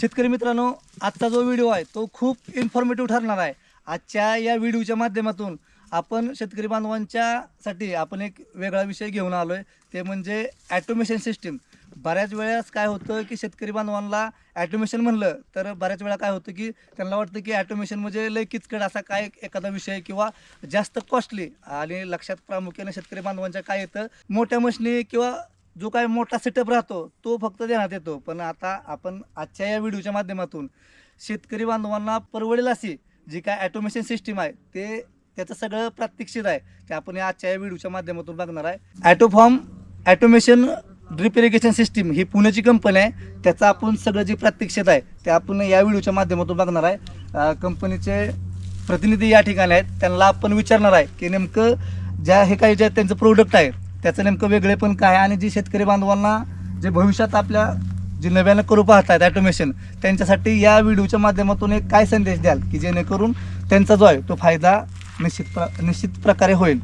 शेतकरी मित्रांनो आजचा जो व्हिडिओ आहे तो खूप इन्फॉर्मेटिव्ह ठरणार आहे. आजच्या या व्हिडिओच्या माध्यमातून आपण शेतकरी बांधवांच्यासाठी आपण एक वेगळा विषय घेऊन आलो आहे ते म्हणजे ॲटोमेशन सिस्टीम बऱ्याच वेळेस काय होतं की शेतकरी बांधवांना ॲटोमेशन म्हणलं तर बऱ्याच वेळा काय होतं की त्यांना वाटतं की ॲटोमेशन म्हणजे लय किचकट असा काय एखादा विषय किंवा जास्त कॉस्टली आणि लक्षात प्रामुख्याने शेतकरी बांधवांच्या काय येतं मोठ्या मशनी किंवा जो काय मोठा सेटअप राहतो तो फक्त देण्यात येतो. पण आता आपण आजच्या या व्हिडिओच्या माध्यमातून शेतकरी बांधवांना परवडेल अशी जी काय ॲटोमेशन सिस्टीम आहे ते त्याचं सगळं प्रात्यक्षित आहे ते आपण या आजच्या या व्हिडिओच्या माध्यमातून बघणार आहे. Autofarm automation drip irrigation system ही पुण्याची कंपनी आहे. त्याचं आपण सगळं जे प्रात्यक्षित आहे ते आपण या व्हिडिओच्या माध्यमातून बघणार आहे. कंपनीचे प्रतिनिधी या ठिकाणी आहेत. त्यांना आपण विचारणार आहे की नेमकं ज्या हे काही जे त्यांचं प्रोडक्ट आहे त्याचं नेमकं वेगळे पण काय? आहे आणि जे शेतकरी बांधवांना जे भविष्यात आपल्या जे नव्यानं करू पाहतात ॲटोमेशन त्यांच्यासाठी या व्हिडिओच्या माध्यमातून एक काय संदेश द्याल? की जेणेकरून त्यांचा जो आहे तो फायदा निश्चित प्र निश्चित प्रकारे होईल.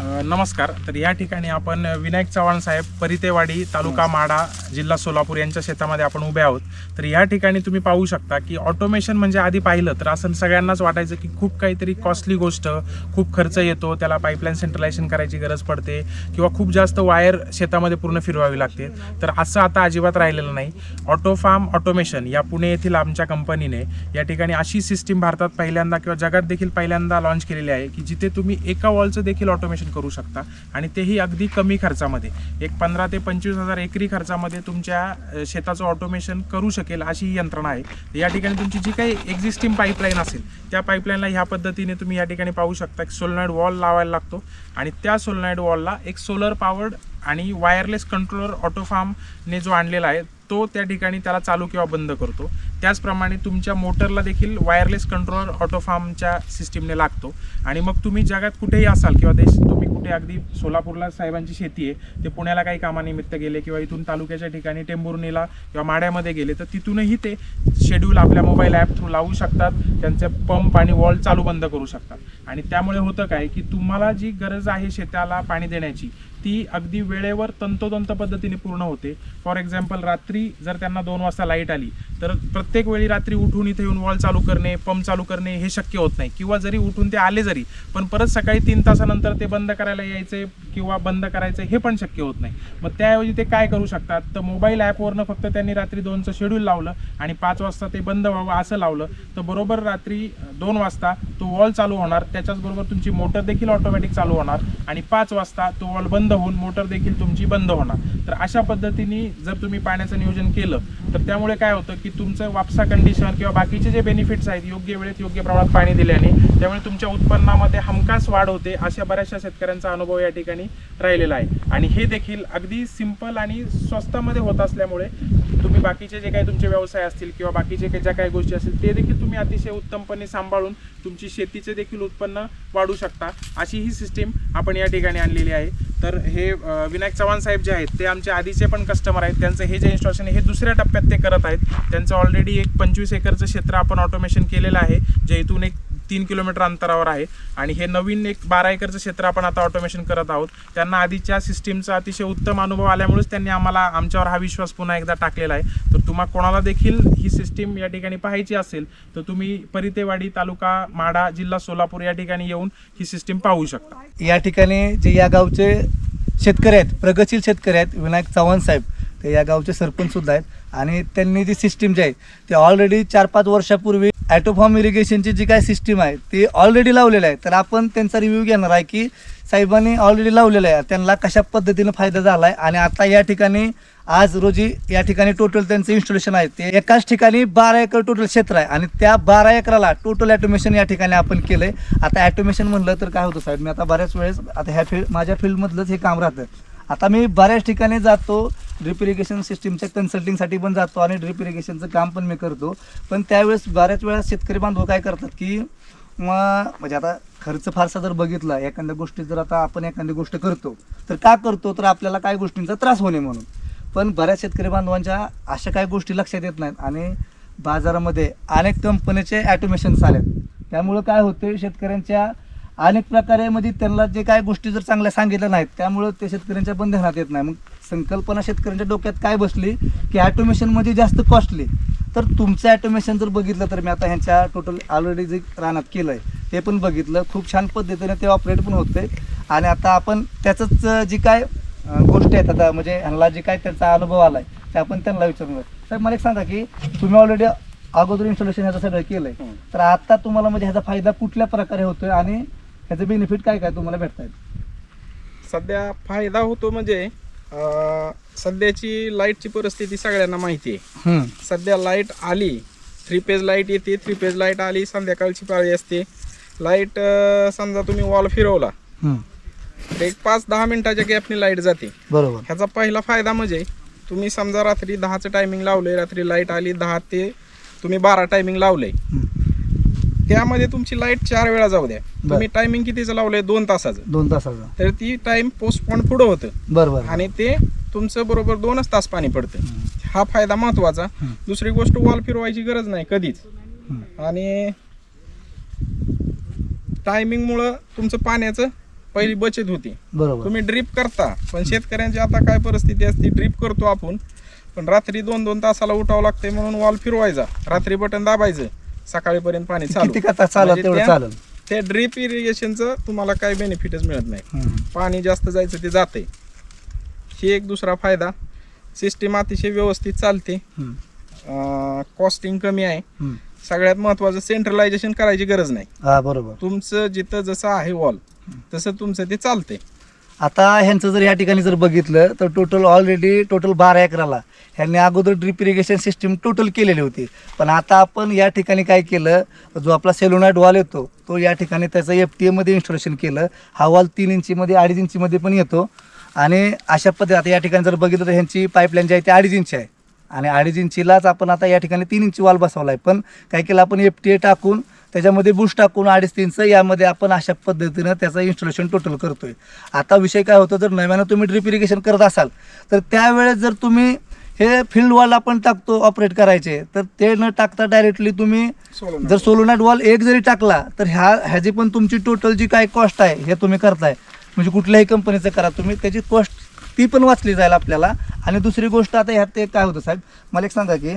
नमस्कार. तर या ठिकाणी आपण विनायक चव्हाण साहेब परितेवाडी तालुका माडा जिल्हा सोलापूर यांच्या शेतामध्ये आपण उभे आहोत. तर या ठिकाणी तुम्ही पाहू शकता की ऑटोमेशन म्हणजे आधी पाहिलं तर असं सगळ्यांनाच वाटायचं की खूप काहीतरी कॉस्टली गोष्ट खूप खर्च येतो त्याला पाईपलाईन सेंट्रलायझेशन करायची गरज पडते किंवा खूप जास्त वायर शेतामध्ये पूर्ण फिरवावी लागते. तर असं आता अजिबात राहिलेलं नाही. ऑटो फार्म ऑटोमेशन या पुणे येथील आमच्या कंपनीने या ठिकाणी अशी सिस्टीम भारतात पहिल्यांदा किंवा जगात देखील पहिल्यांदा लॉन्च केलेली आहे की जिथे तुम्ही एका वॉलचं देखील ऑटोमेशन करू शकता. आणि तेही अगदी कमी खर्चामध्ये. एक पंधरा ते पंचवीस हजार एकरी खर्चामध्ये तुमच्या शेताचं ऑटोमेशन करू शकेल अशी ही यंत्रणा आहे. या ठिकाणी तुमची जी काही एक्झिस्टिंग पाईपलाईन असेल त्या पाईपलाईनला ह्या पद्धतीने तुम्ही या ठिकाणी पाहू शकता. की सोलनाईड वॉल लावायला लागतो. आणि त्या सोलनाईड वॉलला एक सोलर पॉवर्ड आणि वायरलेस कंट्रोलर ऑटोफार्मने जो आणलेला आहे तो त्या ठिकाणी त्याला चालू किंवा बंद करतो. त्याचप्रमाणे तुमच्या मोटरला देखील वायरलेस कंट्रोलर ऑटोफार्मच्या सिस्टीमने लागतो. आणि मग तुम्ही जगात कुठेही असाल किंवा देश तुम्ही कुठे अगदी सोलापूरला साहेबांची शेती आहे ते पुण्याला काही कामानिमित्त गेले किंवा इथून तालुक्याच्या ठिकाणी टेंबुर्णीला किंवा माड्यामध्ये गेले तर तिथूनही ते शेड्यूल आपल्या मोबाईल ॲप थ्रू लावू शकतात त्यांचे पंप आणि वॉल चालू बंद करू शकतात. आणि त्यामुळे होतं काय की तुम्हाला जी गरज आहे शेताला पाणी देण्याची ती अगदी वेळेवर तंतोतंत पद्धतीने पूर्ण होते. फॉर एक्झाम्पल रात्री जर त्यांना दोन वाजता लाइट आली तर प्रत्येक वेळी रात्री उठून इथे येऊन वॉल चालू करणे पंप चालू करणे हे शक्य होत नाही. किंवा जरी उठून ते आले जरी पण परत सकाळी तीन तासानंतर ते बंद करायला यायचे किंवा बंद करायचं हे पण शक्य होत नाही. मग त्याऐवजी ते काय करू शकतात? तर मोबाईल ॲपवरनं फक्त त्यांनी रात्री दोनचं शेड्यूल लावलं आणि पाच वाजता ते बंद व्हावं असं लावलं तर बरोबर रात्री दोन वाजता तो वॉल चालू होणार. त्याच्याचबरोबर तुमची मोटर देखील ऑटोमॅटिक चालू होणार आणि पाच वाजता तो वॉल बंद होऊन मोटर देखील तुमची बंद होणार. तर अशा पद्धतीने जर तुम्ही पाण्याचं नियोजन केलं तर त्यामुळे काय होतं की तुमचं वापसा कंडिशन किंवा बाकीचे जे बेनिफिट्स आहेत योग्य वेळेत योग्य प्रमाणात पाणी दिल्याने त्यामुळे तुमच्या उत्पन्नामध्ये हमखास वाढ होते अशा बऱ्याचशा शेतकऱ्यांचा अनुभव या ठिकाणी राहिलेला आहे. आणि हे देखील अगदी सिंपल आणि स्वस्तामध्ये होत असल्यामुळे तुम्ही बाकीचे जे काही तुमचे व्यवसाय असतील किंवा बाकीचे ज्या काही गोष्टी असतील ते देखील तुम्ही अतिशय उत्तमपणे सांभाळून तुमची शेतीचे देखील उत्पन्न वाढू शकता. अशी ही सिस्टीम आपण या ठिकाणी आणलेली आहे. तर हे विनायक चव्हाण साहेब जे आहेत ते आमचे आधीचे पण कस्टमर आहेत. त्यांचं हे जे इन्स्टॉलेशन हे दुसऱ्या टप्प्यात ते करत आहेत. त्यांचं ऑलरेडी एक पंचवीस एकरचं क्षेत्र आपण ऑटोमेशन केलेलं आहे जे इथून एक तीन किलोमीटर अंतरावर आहे. आणि हे नवीन एक बारा एकरचं क्षेत्र आपण आता ऑटोमेशन करत आहोत. त्यांना आधीच्या सिस्टीमचा अतिशय उत्तम अनुभव आल्यामुळेच त्यांनी आम्हाला आमच्यावर हा विश्वास पुन्हा एकदा टाकलेला आहे. तर तुम्हा कोणाला देखील ही सिस्टीम या ठिकाणी पाहायची असेल तर तुम्ही परितेवाडी तालुका माडा जिल्हा सोलापूर या ठिकाणी येऊन ही सिस्टीम पाहू शकता. या ठिकाणी जे या गावचे शेतकरी आहेत प्रगतशील शेतकरी आहेत विनायक चव्हाण साहेब ते या गावचे सरपंचसुद्धा आहेत. आणि त्यांनी जी सिस्टीम जी आहे ती ऑलरेडी चार पाच वर्षापूर्वी ॲटोफॉर्म इरिगेशनची जी काय सिस्टीम आहे ती ऑलरेडी लावलेली आहे. तर आपण त्यांचा रिव्ह्यू घेणार आहे की साहेबांनी ऑलरेडी लावलेलं आहे. त्यांना कशा पद्धतीनं फायदा झाला आहे आणि आता या ठिकाणी आज रोजी या ठिकाणी टोटल त्यांचं इन्स्टॉलेशन आहे. ते एकाच ठिकाणी बारा एकर टोटल क्षेत्र आहे आणि त्या बारा एकराला टोटल ॲटोमेशन या ठिकाणी आपण केलं आहे आता ॲटोमेशन म्हणलं तर काय होतं साहेब मी आता बऱ्याच वेळेस आता ह्या फील्ड माझ्या फील्डमधलंच हे काम राहतं. आता मी बऱ्याच ठिकाणी जातो ड्रिप इरिगेशन सिस्टीमच्या कन्सल्टिंगसाठी पण जातो आणि ड्रिप इरिगेशनचं काम पण मी करतो. पण त्यावेळेस बऱ्याच वेळा शेतकरी बांधव काय करतात की मग म्हणजे आता खर्च फारसा जर बघितला एखाद्या गोष्टी जर आता आपण एखादी गोष्ट करतो तर का करतो? तर आपल्याला काय गोष्टींचा त्रास होणे म्हणून. पण बऱ्याच शेतकरी बांधवांच्या अशा काही गोष्टी लक्षात येत नाहीत आणि बाजारामध्ये अनेक कंपनीचे ॲटोमेशन्स आलेत. त्यामुळं काय होते शेतकऱ्यांच्या अनेक प्रकारे म्हणजे त्यांना जे काय गोष्टी जर चांगल्या सांगितल्या नाहीत त्यामुळं ते शेतकऱ्यांच्या पण ध्यानात येत नाही. मग संकल्पना शेतकऱ्यांच्या डोक्यात काय बसली की ॲटोमेशन म्हणजे जास्त कॉस्टली तर तुमचं ॲटोमेशन जर बघितलं तर मी आता ह्यांच्या टोटल ऑलरेडी जे रानात केलं आहे ते पण बघितलं. खूप छान पद्धतीने ते ऑपरेट पण होते आणि आता आपण त्याचंच जी काय गोष्टी आहेत आता म्हणजे ह्यांना जे काय त्याचा अनुभव आला आहे ते आपण त्यांना विचारणार साहेब मला एक सांगा की तुम्ही ऑलरेडी अगोदर इन्स्टॉलेशन ह्याचं सगळं केलंय. हम्म. तर आता तुम्हाला म्हणजे ह्याचा फायदा कुठल्या प्रकारे होतोय आणि ह्याचे बेनिफिट काय काय तुम्हाला भेटत आहेत सध्या फायदा होतो म्हणजे अं, सध्याची लाईटची परिस्थिती सगळ्यांना माहिती आहे. सध्या लाइट आली थ्री पेज लाइट येते थ्री पेज लाइट आली संध्याकाळची पाळी असते. लाइट समजा तुम्ही वॉल फिरवला तर एक पाच दहा मिनिटाच्या गॅपने लाइट जाते. बरोबर. ह्याचा पहिला फायदा म्हणजे तुम्ही समजा रात्री दहाचं टायमिंग लावलंय रात्री लाइट आली दहा ते तुम्ही बारा टायमिंग लावलंय. त्यामध्ये तुमची लाइट चार वेळा जाऊ द्या. तुम्ही टायमिंग कितीचं लावलंय? दोन तासाचं. दोन तासाचा. तर ती टाइम पोस्टपोन पुढं होतं. बरोबर आणि ते तुमचं बरोबर दोनच तास पाणी पडतं. हा फायदा महत्त्वाचा. दुसरी गोष्ट वॉल फिरवायची गरज नाही कधीच. आणि टायमिंगमुळं तुमचं पाण्याचं पहिली बचत होती. बरोबर. तुम्ही ड्रीप करता पण शेतकऱ्यांची आता काय परिस्थिती असते ड्रीप करतो आपण पण रात्री दोन दोन तासाला उठावं लागतंय म्हणून वॉल फिरवायचा. रात्री बटन दाबायचं. सकाळीपर्यंत पाणी चालू. किती का चालत म्हणजे तेवढं त्या- चालेल? त्या ड्रीप इरिगेशनचं तुम्हाला काही बेनिफिटच मिळत नाही. पाणी जास्त जायचं ते जाते ही एक दुसरा फायदा. सिस्टीम अतिशय व्यवस्थित चालते. कॉस्टिंग कमी आहे. सगळ्यात महत्वाचं सेंट्रलायझेशन करायची गरज नाही. हा बरोबर. तुमचं जिथं जसं आहे वॉल तसं तुमचं ते चालते आता ह्यांचं जर या ठिकाणी जर बघितलं तर टोटल ऑलरेडी टोटल बारा एकराला. ह्यांनी अगोदर ड्रिप इरिगेशन सिस्टीम टोटल केलेली होती. पण आता आपण या ठिकाणी काय केलं जो आपला सेलोनाईट वॉल येतो तो या ठिकाणी त्याचं एफ टी एमध्ये इन्स्टॉलेशन केलं. हा वॉल तीन इंचीमध्ये अडीच इंचीमध्ये पण येतो. आणि अशा पद्धती आता या ठिकाणी जर बघितलं तर ह्यांची पाईपलाईन जी आहे ती अडीच इंची आहे. आणि अडीच इंचीलाच आपण आता या ठिकाणी तीन इंची वॉल बसवला आहे पण काय केलं आपण एफ टी ए टाकून त्याच्यामध्ये बुश टाकून अडीच तीनचं यामध्ये आपण अशा पद्धतीनं त्याचं इन्स्टॉलेशन टोटल करतोय. आता विषय काय होतो जर नव्यानं तुम्ही ड्रिप इरिगेशन करत असाल तर त्यावेळेस जर तुम्ही हे फील्ड वॉल आपण टाकतो ऑपरेट करायचे तर ते न टाकता डायरेक्टली तुम्ही जर सोलोनाट वॉल एक जरी टाकला तर ह्या ह्याची पण तुमची टोटल जी काय कॉस्ट आहे हे तुम्ही करताय. म्हणजे कुठल्याही कंपनीचं करा तुम्ही त्याची कॉस्ट ती पण वाचली जाईल आपल्याला. आणि दुसरी गोष्ट आता ह्यात ते काय होतं साहेब मला एक सांगा की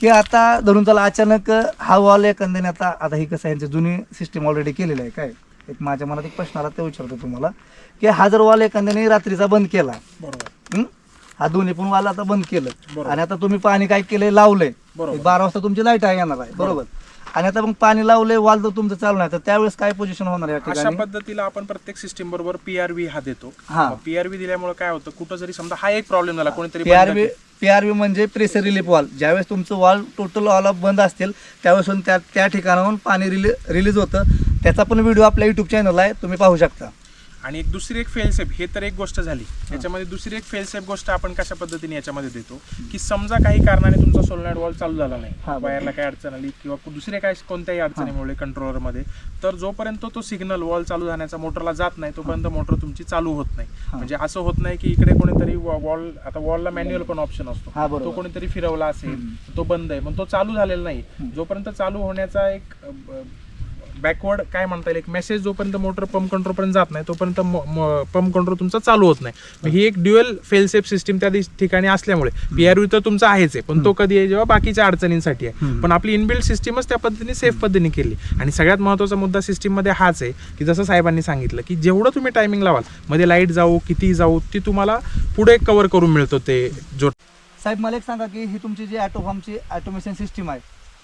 की आता धरून चला अचानक हा वॉल एखाद्याने आता आता ही कसं आहे यांची जुनी सिस्टीम ऑलरेडी केलेली आहे. काय? एक माझ्या मनात एक प्रश्न आला ते विचारतो तुम्हाला. की हा जर वॉल एखाद्याने रात्रीचा बंद केला. बरोबर. हं? हा दोन्ही पण वाला आता बंद केलं. आणि आता तुम्ही पाणी काय केलंय? लावलंय. बारा वाजता तुमची लाइट आहे येणार आहे. बरोबर. आणि आता मग पाणी लावलंय वाल जर तुमचं चालू नाही. तर त्यावेळेस काय पोझिशन होणार या अशा ठिकाणी? पद्धतीला आपण प्रत्येक सिस्टीम बरोबर पीआरव्ही हा देतो. हा. पीआरव्ही दिल्यामुळे काय होतं कुठं जरी समजा हा एक प्रॉब्लेम झाला कोणीतरी बंद केलं. पीआरबी म्हणजे प्रेशर रिलीफ वॉल ज्यावेळेस तुमचं वॉल टोटल ऑल ऑफ बंद असतील त्यावेळेस त्या त्या ठिकाणाहून पाणी रिली रिलीज होतं. त्याचा पण व्हिडिओ आपल्या युट्यूब चॅनल आहे तुम्ही पाहू शकता. आणि एक दुसरी एक फेलसेप हे तर एक गोष्ट झाली. याच्यामध्ये दुसरी एक फेलसेप गोष्ट आपण कशा पद्धतीने याच्यामध्ये देतो? की समजा काही कारणाने तुमचा सोलनाईट वॉल चालू झाला नाही. वायरला काही अडचण आली किंवा दुसरे काही कोणत्याही अडचणीमुळे कंट्रोलरमध्ये तर जोपर्यंत तो सिग्नल वॉल चालू झाल्याचा मोटरला जात नाही तोपर्यंत मोटर तुमची चालू होत नाही. म्हणजे असं होत नाही की इकडे कोणीतरी वॉल आता वॉलला मॅन्युअल पण ऑप्शन असतो. तो कोणीतरी फिरवला असेल तो बंद आहे पण तो चालू झालेला नाही. जोपर्यंत चालू होण्याचा एक बॅकवर्ड काय म्हणता येईल? एक मेसेज जोपर्यंत मोटर पंप कंट्रोल पर्यंत जात नाही तोपर्यंत पंप कंट्रोल तुमचा चालू होत नाही. मग ही एक ड्युअल फेलसेफ सिस्टीम त्या ठिकाणी असल्यामुळे. पीआरव्ही तर तुमचा आहेच आहे पण तो कधी आहे जेव्हा बाकीच्या अडचणींसाठी आहे. पण आपली इनबिल्ड सिस्टीमच त्या पद्धतीने सेफ पद्धतीने केली. आणि सगळ्यात महत्त्वाचा मुद्दा सिस्टीममध्ये हाच आहे की जसं साहेबांनी सांगितलं की जेवढं तुम्ही टायमिंग लावाल मध्ये लाइट जाऊ किती जाऊ ती तुम्हाला पुढे कव्हर करून मिळतो ते जो साहेब मला एक सांगा की ही तुमची जी ॲटोफार्मची ॲटोमेशन सिस्टीम आहे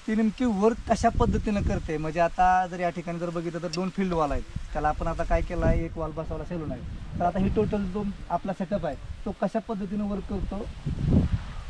ती नेमकी वर्क कशा पद्धतीनं करते? म्हणजे आता जर या ठिकाणी जर बघितलं तर दोन फील्ड वॉल आहेत. त्याला आपण आता काय केलं आहे? एक वॉल बसवला सेलून आहे. तर आता ही टोटल जो आपला सेटअप आहे तो कशा पद्धतीनं वर्क करतो?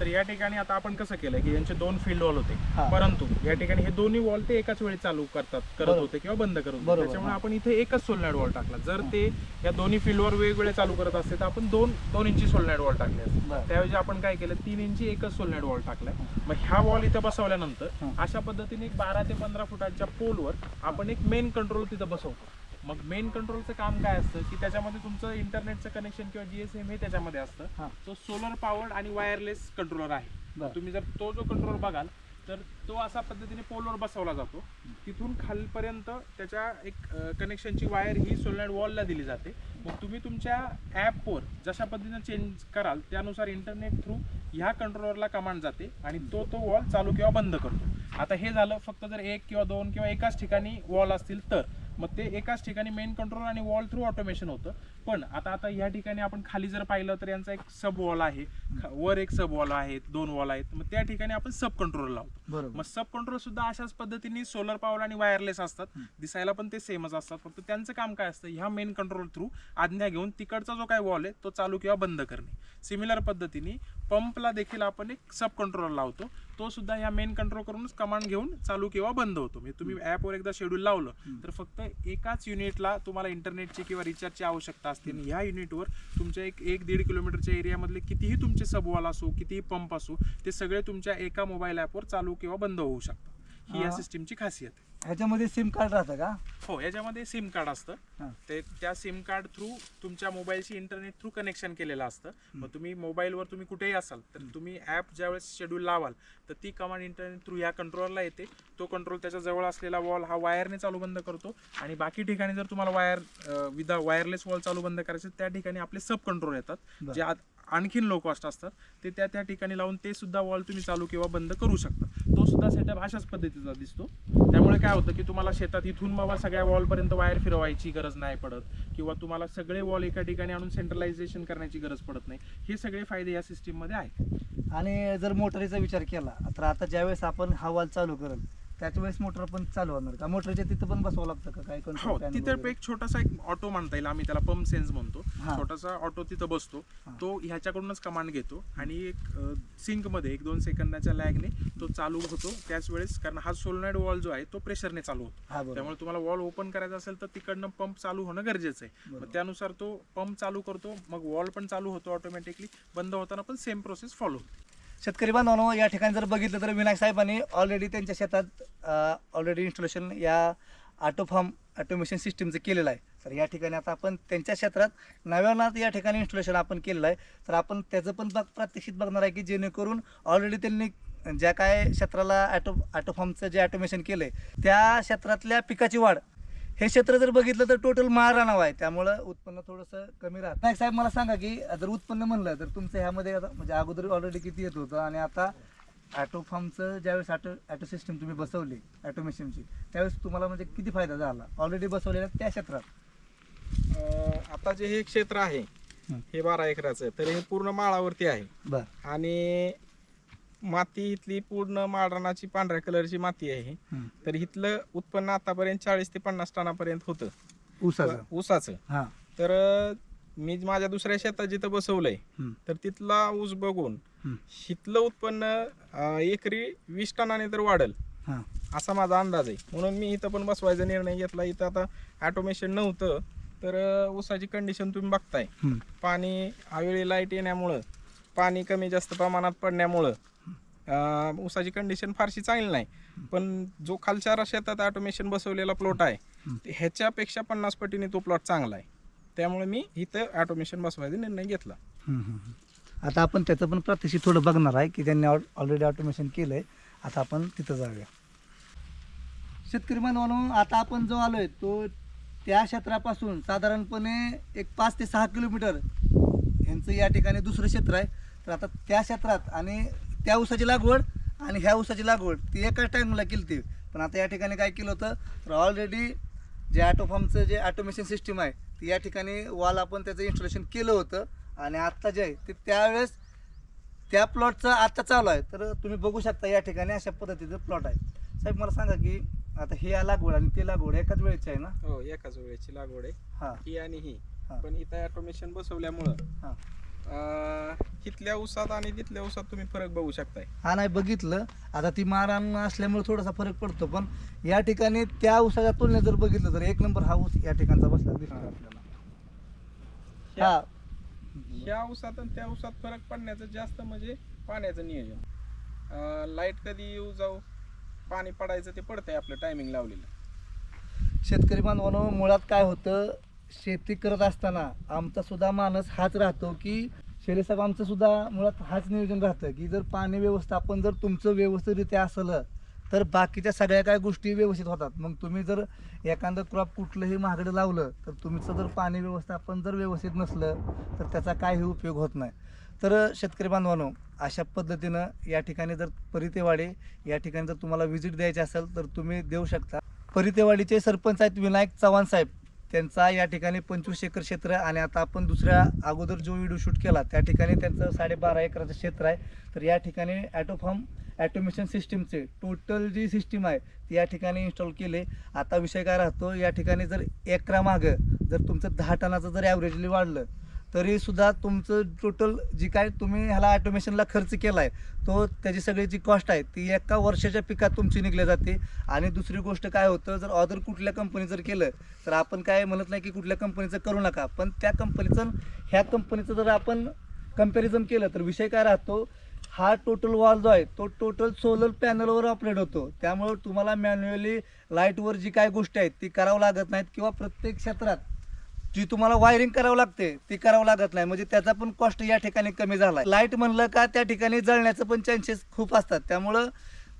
तर या ठिकाणी आता आपण कसं केलं की यांचे दोन फील्ड वॉल होते हा. परंतु या ठिकाणी हे दोन्ही वॉल ते एकाच वेळी चालू करतात करत बरोबर. होते किंवा बंद करत होते बरोबर, त्याच्यामुळे हा. आपण इथे एकच सोलनाईट वॉल टाकला जर ते या दोन्ही फील्डवर वेगवेगळे चालू करत असते तर आपण दोन दोन इंची सोलनाईट वॉल टाकले असते बरं. त्याऐवजी आपण काय केलं तीन इंची एकच सोलनाईट वॉल टाकलाय मग ह्या वॉल इथं बसवल्यानंतर हा. अशा पद्धतीने एक बारा ते पंधरा फुटाच्या पोलवर आपण एक मेन कंट्रोल तिथं बसवतो मग मेन कंट्रोलचं काम काय असतं की त्याच्यामध्ये तुमचं इंटरनेटचं कनेक्शन किंवा जीएसएम हे त्याच्यामध्ये हा. असतं तो सोलर पॉवर्ड आणि वायरलेस कंट्रोलर आहे. बरं. तुम्ही जर तो जो कंट्रोल बघाल तर तो असा पद्धतीने पोलवर बसवला जातो. तिथून खालपर्यंत त्याच्या एक कनेक्शनची वायर ही सोलनाईड वॉलला दिली जाते. मग तुम्ही तुमच्या ॲपवर जशा पद्धतीने चेंज कराल त्यानुसार इंटरनेट थ्रू ह्या कंट्रोलरला कमांड जाते आणि तो तो वॉल चालू किंवा बंद करतो. आता हे झालं फक्त जर एक किंवा दोन किंवा एकाच ठिकाणी वॉल असतील तर. मग ते एकाच ठिकाणी मेन कंट्रोल आणि वॉल थ्रू ऑटोमेशन होतं. पण आता आता या ठिकाणी आपण खाली जर पाहिलं तर यांचा एक सब वॉल आहे. वर एक सब वॉल आहेत दोन वॉल आहेत. मग त्या ठिकाणी आपण सब कंट्रोल लावतो. मग सब कंट्रोल सुद्धा अशाच पद्धतीने सोलर पॉवर आणि वायरलेस असतात. दिसायला पण ते सेमच असतात. फक्त त्यांचं काम काय असतं? ह्या मेन कंट्रोल थ्रू आज्ञा घेऊन तिकडचा जो काय वॉल आहे तो चालू किंवा बंद करणे. सिमिलर पद्धतीने पंपला देखील आपण एक सब कंट्रोल लावतो. तो सुद्धा ह्या मेन कंट्रोल करूनच कमांड घेऊन चालू किंवा बंद होतो. म्हणजे तुम्ही ॲपवर एकदा शेड्यूल लावलं तर फक्त एकाच युनिटला तुम्हाला इंटरनेटची किंवा रिचार्जची आवश्यकता असते. आणि ह्या युनिटवर तुमच्या एक एक दीड किलोमीटरच्या एरियामधले कितीही तुमचे सबवॉल असो कितीही पंप असो ते सगळे तुमच्या एका मोबाईल ॲपवर चालू किंवा बंद होऊ शकतात. ही या. सिस्टीमची खासियत आहे. ह्याच्यामध्ये सिम कार्ड राहतं का? हो याच्यामध्ये सिम कार्ड असतं. ते त्या सिम कार्ड थ्रू तुमच्या मोबाईलशी इंटरनेट थ्रू कनेक्शन केलेलं असतं. मग तुम्ही मोबाईलवर तुम्ही कुठेही असाल तर तुम्ही ॲप ज्यावेळेस शेड्यूल लावाल तर ती कमांड इंटरनेट थ्रू ह्या कंट्रोलला येते. तो कंट्रोल त्याच्याजवळ असलेला वॉल हा वायरने चालू बंद करतो. आणि बाकी ठिकाणी जर तुम्हाला वायर विदा वायरलेस वॉल चालू बंद करायचे त्या ठिकाणी आपले सब कंट्रोल येतात. बरं. जे आत- आणखीन लो कॉस्ट असतात. ते त्या त्या ठिकाणी लावून ते सुद्धा वॉल तुम्ही चालू किंवा बंद करू शकता. तो सुद्धा सेटअप अशाच पद्धतीचा दिसतो. त्यामुळे काय होतं की तुम्हाला शेतात इथून बाबा सगळ्या वॉलपर्यंत वायर फिरवायची गरज नाही पडत किंवा तुम्हाला सगळे वॉल एका ठिकाणी आणून सेंट्रलायझेशन करण्याची गरज पडत नाही. हे सगळे फायदे या सिस्टीममध्ये आहेत. आणि जर मोटरीचा विचार केला तर आता ज्यावेळेस आपण हा वॉल चालू करत त्याच वेळेस मोटर पण चालू होणार का? मोटरच्या तिथं पण बसवावं लागतं का? काय हो तिथे? एक छोटासा एक ऑटो म्हणता येईल आम्ही त्याला पंप सेन्स म्हणतो. छोटासा ऑटो तिथं बसतो. तो ह्याच्याकडूनच कमांड घेतो आणि एक सिंकमध्ये एक दोन सेकंदाच्या लॅगने तो चालू होतो. त्याच वेळेस कारण हा सोलनाईड वॉल जो आहे तो प्रेशरने चालू होतो. त्यामुळे तुम्हाला वॉल ओपन करायचा असेल तर तिकडनं पंप चालू होणं गरजेचं आहे. मग त्यानुसार तो पंप चालू करतो मग वॉल पण चालू होतो ऑटोमॅटिकली बंद होताना पण सेम प्रोसेस फॉलो होते. शेतकरी बांधवांनो या ठिकाणी जर बघितलं तर विनायक साहेबांनी ऑलरेडी त्यांच्या शेतात ऑलरेडी इन्स्टॉलेशन या ऑटो फार्म ऑटोमेशन सिस्टीमचं केलेलं आहे. तर या ठिकाणी आता आपण त्यांच्या क्षेत्रात नव्यानात या ठिकाणी इन्स्टॉलेशन आपण केलेलं आहे. तर आपण त्याचं पण बघ प्रात्यक्षिक बघणार आहे की जेणेकरून ऑलरेडी त्यांनी ज्या काय क्षेत्राला ॲटो ॲटो जे ॲटोमेशन केलं आहे त्या क्षेत्रातल्या पिकाची वाढ हे क्षेत्र जर बघितलं तर टोटल माळरानाव आहे. त्यामुळं उत्पन्न थोडंसं कमी राहतं. नाही साहेब मला सांगा की जर उत्पन्न म्हणलं तर तुमचं ह्यामध्ये आता म्हणजे अगोदर ऑलरेडी किती येत होतं आणि आता ॲटो फार्मचं ज्यावेळेस ॲटो ॲटो सिस्टीम तुम्ही बसवली ॲटोमेशनची त्यावेळेस तुम्हाला म्हणजे किती फायदा झाला? ऑलरेडी बसवलेला त्या क्षेत्रात. अं, आता जे हे क्षेत्र आहे हं. हे बारा एकराचं तर हे पूर्ण माळावरती आहे. बरं. आणि माती इथली पूर्ण माळरानाची पांढऱ्या कलरची माती आहे. तर इथलं उत्पन्न आतापर्यंत चाळीस ते पन्नास टनापर्यंत होतं. ऊसाचं? ऊसाचं. हां. तर अं, मी माझ्या दुसऱ्या शेतात जिथं बसवलंय. तर तिथला ऊस बघून. इथलं उत्पन्न अं, एकरी वीस टनाने तर वाढल. हां. असा माझा अंदाज आहे. म्हणून मी इथं पण बसवायचा निर्णय घेतला. इथं आता ऑटोमेशन नव्हतं तर अं, ऊसाची कंडिशन तुम्ही बघताय. पाणी अवेळी लाइट येण्यामुळं पाणी कमी जास्त प्रमाणात पडण्यामुळं अं, ऊसाची कंडिशन फारशी चांगली नाही. पण जो खालच्या शेतात ऑटोमेशन बसवलेला प्लॉट आहे ते ह्याच्यापेक्षा पन्नास पटीने तो प्लॉट चांगला आहे. त्यामुळे मी इथं ऑटोमेशन बसवायचा निर्णय घेतला. आता आपण त्याचं पण प्रात्यक्षिक थोडं बघणार आहे की त्यांनी ऑलरेडी ऑटोमेशन केलं आहे आता आपण तिथं जाऊया. शेतकरी बांधवांनो आता आपण जो आलोय तो त्या क्षेत्रापासून साधारणपणे एक पाच ते सहा किलोमीटर यांचं या ठिकाणी दुसरं क्षेत्र आहे. तर आता त्या क्षेत्रात आणि त्या ऊसाची लागवड आणि ह्या ऊसाची लागवड ती एकाच टाईमला केली ती पण आता या ठिकाणी काय केलं होतं तर ऑलरेडी जे ॲटोफार्मचं जे ऑटोमेशन सिस्टीम आहे ती या ठिकाणी वाल आपण त्याचं इन्स्टॉलेशन केलं होतं. आणि आत्ता जे आहे ते त्यावेळेस त्या प्लॉटचं आत्ता चालू आहे. तर तुम्ही बघू शकता या ठिकाणी अशा पद्धतीचं प्लॉट आहे. साहेब मला सांगा की आता ही या लागवड आणि ती लागवड एकाच वेळेची आहे ना? हो एकाच वेळेची लागवड आहे. हां. ही आणि ही. हा. पण इथं ऑटोमेशन बसवल्यामुळं अं, इथल्या ऊसात आणि तिथल्या ऊसात तुम्ही फरक बघू शकताय. हा नाही बघितलं. आता ती मारान असल्यामुळे थोडासा फरक पडतो पण या ठिकाणी त्या ऊसाच्या तुलनेत जर बघितलं तर एक नंबर हा ऊस या ठिकाणचा बसला दिसतो. आपल्याला. हा. ह्या ऊसात आणि त्या ऊसात फरक पडण्याचं जास्त म्हणजे पाण्याचं नियोजन. लाइट कधी येऊ जाऊ पाणी पडायचं ते पडतंय आपलं टायमिंग लावलेलं. शेतकरी बांधवांनो मुळात काय होतं शेती करत असताना आमचा सुद्धा मानस हाच राहतो की शैलेश साहेब आमचं सुद्धा मुळात हाच नियोजन राहतं की जर पाणी व्यवस्थापन जर तुमचं व्यवस्थितरित्या असलं तर बाकीच्या सगळ्या काय गोष्टी व्यवस्थित होतात. मग तुम्ही जर एखादं क्रॉप कुठलंही महागडं लावलं तर तुमचं जर पाणी व्यवस्थापन जर व्यवस्थित नसलं तर त्याचा काहीही उपयोग होत नाही. तर शेतकरी बांधवांनो अशा पद्धतीनं या ठिकाणी जर परितेवाडी या ठिकाणी जर तुम्हाला व्हिजिट द्यायची असेल तर तुम्ही देऊ शकता. परितेवाडीचे सरपंच आहेत विनायक चव्हाण साहेब. त्यांचा या ठिकाणी पंचवीस एकर क्षेत्र आणि आता आपण दुसऱ्या अगोदर जो व्हिडिओ शूट केला त्या ठिकाणी त्यांचं साडेबारा एकराचं क्षेत्र आहे. तर या ठिकाणी ॲटोफॉर्म ॲटोमेशन सिस्टीमचे टोटल जी सिस्टीम आहे ती या ठिकाणी इन्स्टॉल केले. आता विषय काय राहतो या ठिकाणी जर एकरामागं जर तुमचं दहा टनाचं जर ॲव्हरेजली वाढलं तरी सुद्धा तुमचं टोटल जी काय तुम्ही ह्याला ॲटोमेशनला खर्च केला आहे तो त्याची सगळी जी कॉस्ट आहे ती एका वर्षाच्या पिकात तुमची निघली जाते. आणि दुसरी गोष्ट काय होतं जर ऑदर कुठल्या कंपनी जर केलं तर आपण काय म्हणत नाही की कुठल्या कंपनीचं करू नका. पण त्या कंपनीचं ह्या कंपनीचं जर आपण कंपॅरिझन केलं तर विषय काय राहतो हा टोटल वॉल जो आहे तो टोटल सोलर पॅनलवर ऑपरेट होतो. त्यामुळं तुम्हाला मॅन्युअली लाईटवर जी काय गोष्टी आहेत ती करावं लागत नाहीत किंवा प्रत्येक क्षेत्रात जी तुम्हाला वायरिंग करावं लागते ती करावं लागत नाही. म्हणजे त्याचा पण कॉस्ट या ठिकाणी कमी झाला लाइट म्हणलं का त्या ठिकाणी जळण्याचं पण चान्सेस खूप असतात. त्यामुळं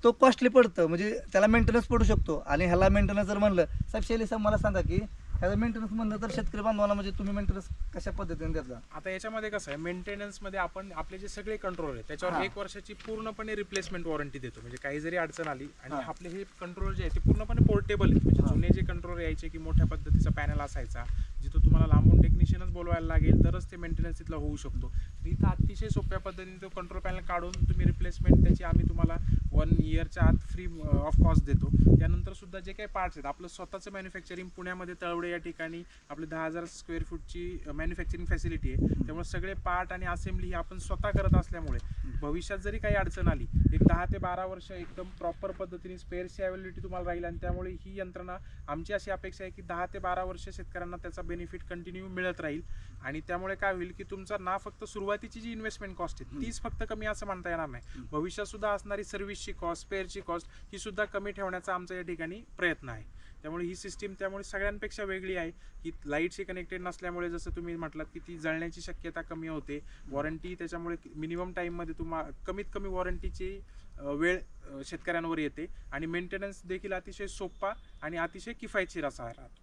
तो कॉस्टली पडतं. म्हणजे त्याला मेंटेनन्स पडू शकतो. आणि ह्याला मेंटेनन्स जर म्हणलं साहेब शैली साहेब मला सांगा की ह्याला मेंटेनन्स म्हणलं तर शेतकरी बांधवाला म्हणजे तुम्ही मेंटेनन्स कशा पद्धतीने देता आता याच्यामध्ये कसं आहे मेंटेनन्समध्ये आपण आपले जे सगळे कंट्रोल आहे त्याच्यावर. एक वर्षाची पूर्णपणे रिप्लेसमेंट वॉरंटी देतो. म्हणजे काही जरी अडचण आली आणि. आपले हे कंट्रोल जे आहे ते पूर्णपणे पोर्टेबल आहेत. म्हणजे. जुने जे कंट्रोल यायचे की मोठ्या पद्धतीचा पॅनल असायचा जिथं तुम्हाला लांबून टेक्निशियनच बोलवायला लागेल तरच ते मेंटेनन्स तिथला होऊ शकतो. तर इथं अतिशय सोप्या पद्धतीने तो कंट्रोल पॅनल काढून तुम्ही रिप्लेसमेंट त्याची आम्ही तुम्हाला वन इयरच्या आत फ्री ऑफ कॉस्ट देतो. त्यानंतर सुद्धा जे काही पार्ट्स आहेत आपलं स्वतःचं मॅन्युफॅक्चरिंग पुण्यामध्ये तळवडे या ठिकाणी आपले दहा हजार स्क्वेअर फूटची मॅन्युफॅक्चरिंग फॅसिलिटी आहे. त्यामुळे सगळे पार्ट आणि असेंब्ली ही आपण स्वतः करत असल्यामुळे भविष्यात जरी काही अडचण आली एक दहा ते बारा वर्ष एकदम प्रॉपर पद्धतीने स्पेअरची अवेलेबिलिटी तुम्हाला राहील आणि त्यामुळे ही यंत्रणा आमची अशी अपेक्षा आहे की दहा ते बारा वर्ष शेतकऱ्यांना त्याचा बेनिफिट कंटिन्यू मिळत राहील. आणि त्यामुळे काय होईल की तुमचा ना फक्त सुरुवातीची जी इन्व्हेस्टमेंट कॉस्ट आहे तीच फक्त कमी असं म्हणता येणार नाही. भविष्यात सुद्धा असणारी सर्व्हिसची कॉस्ट स्पेअरची कॉस्ट ही सुद्धा कमी ठेवण्याचा आमचा या ठिकाणी प्रयत्न आहे. त्यामुळे ही सिस्टीम त्यामुळे सगळ्यांपेक्षा वेगळी आहे. की लाईटशी कनेक्टेड नसल्यामुळे जसं तुम्ही म्हटलात की ती जळण्याची शक्यता कमी होते. वॉरंटी त्याच्यामुळे मिनिमम टाईममध्ये तुम्हा कमीत कमी वॉरंटीची वेळ शेतकऱ्यांवर येते. आणि मेंटेनन्स देखील अतिशय सोपा आणि अतिशय किफायतशीर असा राहतो.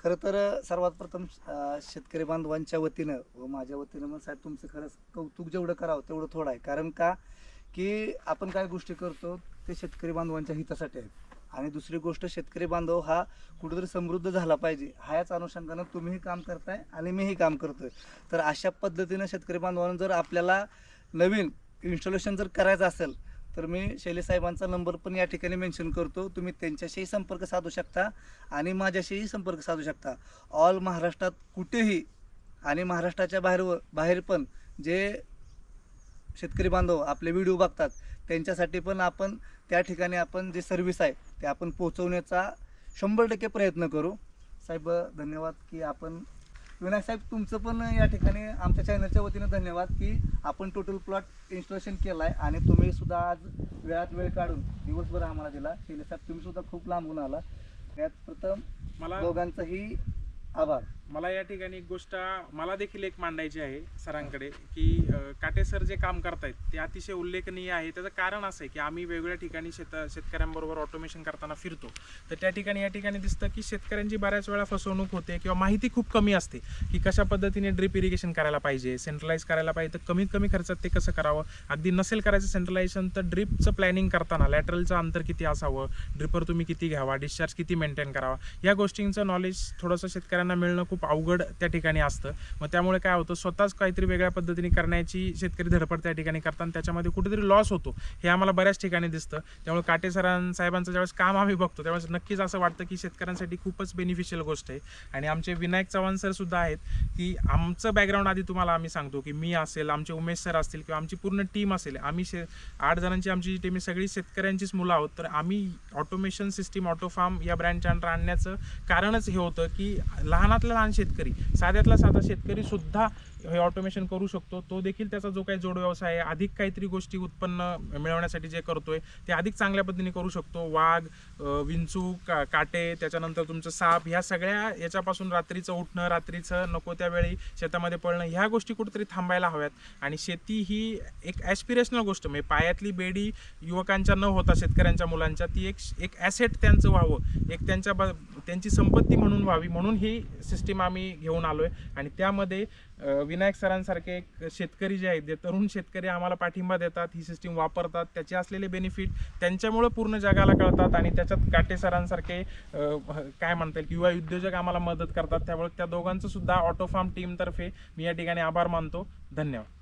खरं तर सर्वात प्रथम शेतकरी बांधवांच्या वतीनं व माझ्या वतीनं मग साहेब तुमचं खरंच कौतुक जेवढं करावं तेवढं थोडं आहे. कारण का? की आपण काय गोष्टी करतो ते शेतकरी बांधवांच्या हितासाठी आहेत. आणि दुसरी गोष्ट शेतकरी बांधव हा कुठेतरी समृद्ध झाला पाहिजे हा याच अनुषंगानं तुम्हीही काम करताय आणि मीही काम करतोय. तर अशा पद्धतीनं शेतकरी बांधवांना जर आपल्याला नवीन इन्स्टॉलेशन जर करायचं असेल तर मी शैलेश साहेबांचा नंबर पण या ठिकाणी मेन्शन करतो. तुम्ही त्यांच्याशीही संपर्क साधू शकता आणि माझ्याशीही संपर्क साधू शकता. ऑल महाराष्ट्रात कुठेही आणि महाराष्ट्राच्या बाहेर बाहेर पण जे शेतकरी बांधव आपले व्हिडिओ बघतात त्यांच्यासाठी पण आपण त्या ठिकाणी आपण जे सर्व्हिस आहे ते आपण पोहोचवण्याचा शंभर टक्के प्रयत्न करू. साहेब धन्यवाद की आपण विनायक साहेब तुमचं पण या ठिकाणी आमच्या चॅनलच्या वतीनं धन्यवाद की आपण टोटल प्लॉट इन्स्टॉलेशन केला आहे आणि तुम्ही सुद्धा आज वेळात वेळ काढून दिवसभर आम्हाला दिला. शैलेश साहेब तुम्ही सुद्धा खूप लांबून आला. यात प्रथम मला दोघांचाही आभार. मला या ठिकाणी एक गोष्ट मला देखील एक मांडायची आहे सरांकडे की काटे सर जे काम करतायत ते अतिशय उल्लेखनीय आहे. त्याचं कारण असं आहे की आम्ही वेगवेगळ्या ठिकाणी शेत शेतकऱ्यांबरोबर ऑटोमेशन करताना फिरतो. तर त्या ठिकाणी या ठिकाणी दिसतं की शेतकऱ्यांची बऱ्याच वेळा फसवणूक होते किंवा माहिती खूप कमी असते की कशा पद्धतीने ड्रिप इरिगेशन करायला पाहिजे सेंट्रलाइज करायला पाहिजे तर कमीत कमी खर्चात ते कसं करावं? अगदी नसेल करायचं सेंट्रलायझेशन तर ड्रिपचं प्लॅनिंग करताना लॅटरलचं अंतर किती असावं? ड्रिपर तुम्ही किती घ्यावा? डिस्चार्ज किती मेंटेन करावा? या गोष्टींचं नॉलेज थोडंसं शेतकऱ्यांना मिळणं खूप अवघड त्या ठिकाणी असतं. मग त्यामुळे काय होतं स्वतःच काहीतरी वेगळ्या पद्धतीने करण्याची शेतकरी धडपड त्या ठिकाणी करतात आणि त्याच्यामध्ये कुठेतरी लॉस होतो हे आम्हाला बऱ्याच ठिकाणी दिसतं. त्यामुळे काटे साहेबांचं ज्यावेळेस काम आम्ही बघतो त्यावेळेस नक्कीच असं वाटतं की शेतकऱ्यांसाठी खूपच बेनिफिशियल गोष्ट आहे. आणि आमचे विनायक चव्हाण सर सुद्धा आहेत की आमचं बॅकग्राऊंड आधी तुम्हाला आम्ही सांगतो की मी असेल आमचे उमेश सर असतील किंवा आमची पूर्ण टीम असेल आम्ही शे आठ जणांची आमची टीम आहे सगळी शेतकऱ्यांचीच मुलं आहोत. तर आम्ही ऑटोमेशन सिस्टीम ऑटो फार्म या ब्रँडच्या अंडर आणण्याचं कारणच हे होतं की लहानातल्या लहान शेतकरी साध्यातला साधा शेतकरी सुद्धा हे ऑटोमेशन करू शकतो. तो देखील त्याचा जो काही जोड व्यवसाय आहे अधिक काहीतरी गोष्टी उत्पन्न मिळवण्यासाठी जे करतोय ते अधिक चांगल्या पद्धतीने करू शकतो. वाघ विंचू का काटे त्याच्यानंतर तुमचं साप ह्या सगळ्या याच्यापासून रात्रीचं उठणं रात्रीचं नको त्यावेळी शेतामध्ये पळणं ह्या गोष्टी कुठेतरी थांबायला हव्यात. आणि शेती ही एक ॲस्पिरेशनल गोष्ट म्हणजे पायातली बेडी युवकांच्या न होता शेतकऱ्यांच्या मुलांच्या ती एक एक ॲसेट त्यांचं व्हावं एक त्यांच्या ब त्यांची संपत्ती म्हणून व्हावी म्हणून ही सिस्टीम आम्ही घेऊन आलो आहे आणि त्यामध्ये विनायक सरांसारखे शेतकरी जे आहेत जे तरुण शेतकरी आम्हाला पाठिंबा देतात ही सिस्टीम वापरतात त्याचे असलेले बेनिफिट त्यांच्यामुळं पूर्ण जगाला कळतात आणि त्याच्यात काटे सरांसारखे काय म्हणता येईल युवा उद्योजक आम्हाला मदत करतात. त्यामुळे त्या दोघांचं सुद्धा ऑटोफार्म टीमतर्फे मी या ठिकाणी आभार मानतो. धन्यवाद.